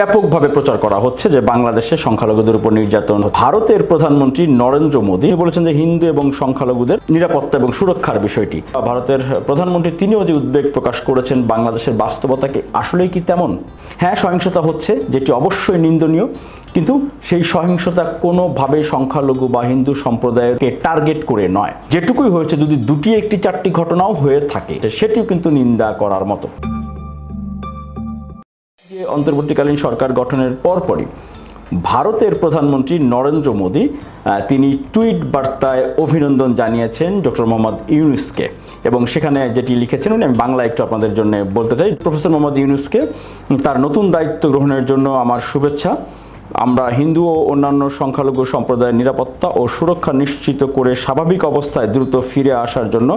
ব্যাপকভাবে প্রচার করা হচ্ছে যে বাংলাদেশে সংখ্যালঘুদের উপর নির্যাতন ভারতের প্রধানমন্ত্রী নরেন্দ্র মোদী বলেছেন যে হিন্দু এবং সংখ্যালঘুদের নিরাপত্তা এবং সুরক্ষার বিষয়টি। ভারতের প্রধানমন্ত্রী তিনিও যে উদ্বেগ প্রকাশ করেছেন বাংলাদেশের বাস্তবতাকে আসলেই কি তেমন? হ্যাঁ সহিংসতা হচ্ছে, যেটি অবশ্যই নিন্দনীয়, কিন্তু সেই সহিংসতা কোনোভাবেই সংখ্যালঘু বা হিন্দু সম্প্রদায়কে টার্গেট করে নয়। যেটুকুই হয়েছে, যদি দুটি একটি চারটি ঘটনাও হয়ে থাকে, সেটিও কিন্তু নিন্দা করার মতো। অন্তর্বর্তীকালীন সরকার গঠনের পরপরই ভারতের প্রধানমন্ত্রী নরেন্দ্র মোদী তিনি টুইট বার্তায় অভিনন্দন জানিয়েছেন ডক্টর মোহাম্মদ ইউনুসকে। এবং সেখানে যেটি লিখেছেন উনি, আমি বাংলা একটু আপনাদের জন্য বলতে চাই, প্রফেসর মোহাম্মদ ইউনুসকে তার নতুন দায়িত্ব গ্রহণের জন্য আমার শুভেচ্ছা। আমরা হিন্দু ও অন্যান্য সংখ্যালঘু সম্প্রদায়ের নিরাপত্তা ও সুরক্ষা নিশ্চিত করে স্বাভাবিক অবস্থায় দ্রুত ফিরে আসার জন্য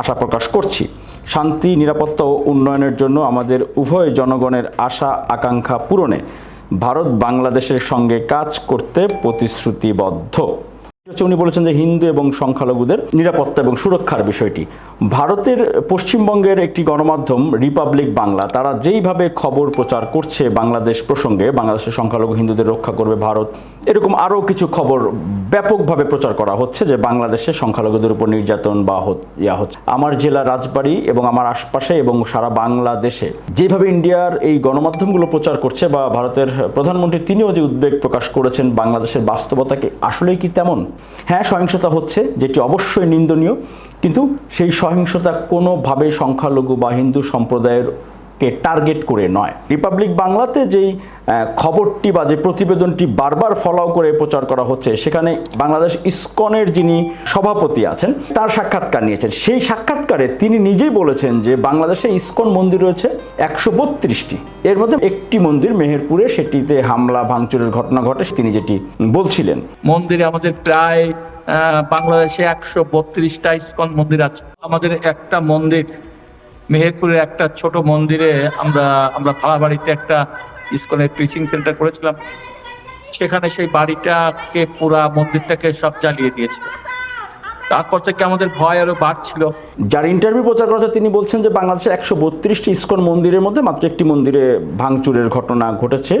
আশা প্রকাশ করছি। শান্তি, নিরাপত্তা ও উন্নয়নের জন্য আমাদের উভয় জনগণের আশা, আকাঙ্ক্ষা পূরণে ভারত বাংলাদেশের সঙ্গে কাজ করতে প্রতিশ্রুতিবদ্ধ। হচ্ছে উনি বলেছেন যে হিন্দু এবং সংখ্যালঘুদের নিরাপত্তা এবং সুরক্ষার বিষয়টি। ভারতের পশ্চিমবঙ্গের একটি গণমাধ্যম রিপাবলিক বাংলা, তারা যেইভাবে খবর প্রচার করছে বাংলাদেশ প্রসঙ্গে, বাংলাদেশের সংখ্যালঘু হিন্দুদের রক্ষা করবে ভারত, এরকম আরও কিছু খবর ব্যাপকভাবে প্রচার করা হচ্ছে যে বাংলাদেশে সংখ্যালঘুদের উপর নির্যাতন বা ইয়া হচ্ছে। আমার জেলা রাজবাড়ি এবং আমার আশপাশে এবং সারা বাংলাদেশে যেভাবে ইন্ডিয়ার এই গণমাধ্যমগুলো প্রচার করছে বা ভারতের প্রধানমন্ত্রী, তিনিও যে উদ্বেগ প্রকাশ করেছেন বাংলাদেশের বাস্তবতাকে, আসলেই কি তেমন? হ্যাঁ সহিংসতা হচ্ছে যেটি অবশ্যই নিন্দনীয় কিন্তু সেই সহিংসতা কোনোভাবে সংখ্যালঘু বা হিন্দু সম্প্রদায়ের কে টার্গেট করে নয়। রিপাবলিক বাংলাতে যেই খবরটি বা যে প্রতিবেদনটি বারবার ফলো করে প্রচার করা হচ্ছে, সেখানে বাংলাদেশ ইসকনের যিনি সভাপতি আছেন, তার সাক্ষাৎকার নিয়েছেন। সেই সাক্ষাৎকারে তিনি নিজেই বলেছেন যে বাংলাদেশে ইসকন মন্দির রয়েছে একশো বত্রিশটি। এর মধ্যে একটি মন্দির মেহেরপুরে, সেটিতে হামলা, ভাঙচুরের ঘটনা ঘটে, তিনি যেটি বলছিলেন। মন্দিরে আমাদের প্রায় বাংলাদেশে একশো বত্রিশটা ইস্কন মন্দির আছে। আমাদের একটা মন্দির মেহেরপুরের একটা ছোট মন্দিরে আমরা আমরা ভাড়া বাড়িতে একটা ইস্কনের টিচিং সেন্টার করেছিলাম। সেখানে সেই বাড়িটাকে পুরা মন্দিরটাকে সব জ্বালিয়ে দিয়েছিল। তারপর থেকে আমাদের ভয় আরও বাড়ছিল। যার ইন্টারভিউ প্রচার করা তিনি বলছেন যে বাংলাদেশে একশো বত্রিশটি ইস্কন মন্দিরের মধ্যে মাত্র একটি মন্দিরে ভাঙচুরের ঘটনা ঘটেছে।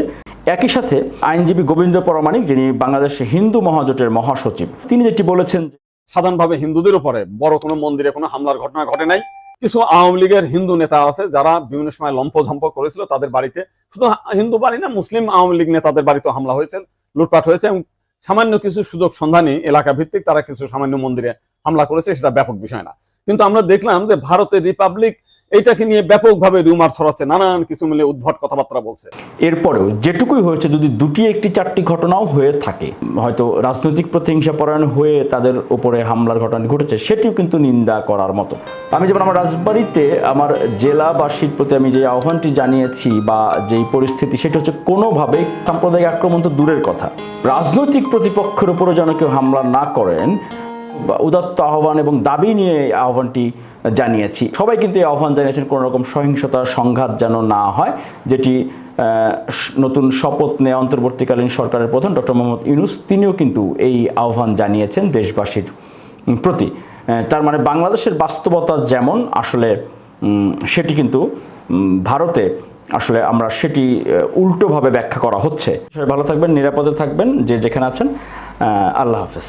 একই সাথে আইনজীবী গোবিন্দ পরমাণিক যিনি বাংলাদেশ হিন্দু মহাজোটের মহাসচিব তিনি যেটি বলেছেন যে সাধারণভাবে হিন্দুদের উপরে বড় কোনো মন্দিরে কোনো হামলার ঘটনা ঘটে নাই। কিছু আওয়ামী লীগের হিন্দু নেতা আছে যারা বিভিন্ন সময় লম্পঝম্প করেছিল তাদের বাড়িতে। শুধু হিন্দু বাড়ি না, মুসলিম আওয়ামী লীগ নেতাদের বাড়িতে হামলা হয়েছে, লুটপাট হয়েছে এবং সামান্য কিছু সুযোগ সন্ধানী এলাকা ভিত্তিক তারা কিছু সামান্য মন্দিরে হামলা করেছে, সেটা ব্যাপক বিষয় না। কিন্তু আমরা দেখলাম যে ভারতের রিপাবলিক এইটাকে নিয়ে ব্যাপকভাবে রুমার ছড়াচ্ছে, নানান কিছু মিলে উদ্ভট কথাবার্তা বলছে। এরপরেও যেটুকুই হয়েছে, যদি দুটি একটি চারটি ঘটনাও হয়ে থাকে, হয়তো রাজনৈতিক প্রতিহিংসা পরায়ণ হয়ে তাদের উপরে হামলার ঘটনা ঘটেছে, সেটিও কিন্তু নিন্দা করার মতো। আমি যেমন আমার রাজবাড়িতে আমার জেলাবাসীর প্রতি আমি যে আহ্বানটি জানিয়েছি বা যেই পরিস্থিতি, সেটি হচ্ছে কোনোভাবেই সাম্প্রদায়িক আক্রমণ তো দূরের কথা। রাজনৈতিক প্রতিপক্ষের উপরও যেন কেউ হামলা না করেন উদাত্ত আহ্বান এবং দাবি নিয়ে এই আহ্বানটি জানিয়েছি। সবাই কিন্তু এই আহ্বান জানিয়েছেন কোনো রকম সহিংসতার সংঘাত যেন না হয়, যেটি নতুন শপথ নেওয়া অন্তর্বর্তীকালীন সরকারের প্রধান ডক্টর মোহাম্মদ ইউনুস তিনিও কিন্তু এই আহ্বান জানিয়েছেন দেশবাসীর প্রতি। তার মানে বাংলাদেশের বাস্তবতা যেমন আসলে সেটি কিন্তু ভারতে আসলে আমরা সেটি উল্টোভাবে ব্যাখ্যা করা হচ্ছে। ভালো থাকবেন, নিরাপদে থাকবেন, যে যেখানে আছেন আল্লাহ হাফেজ।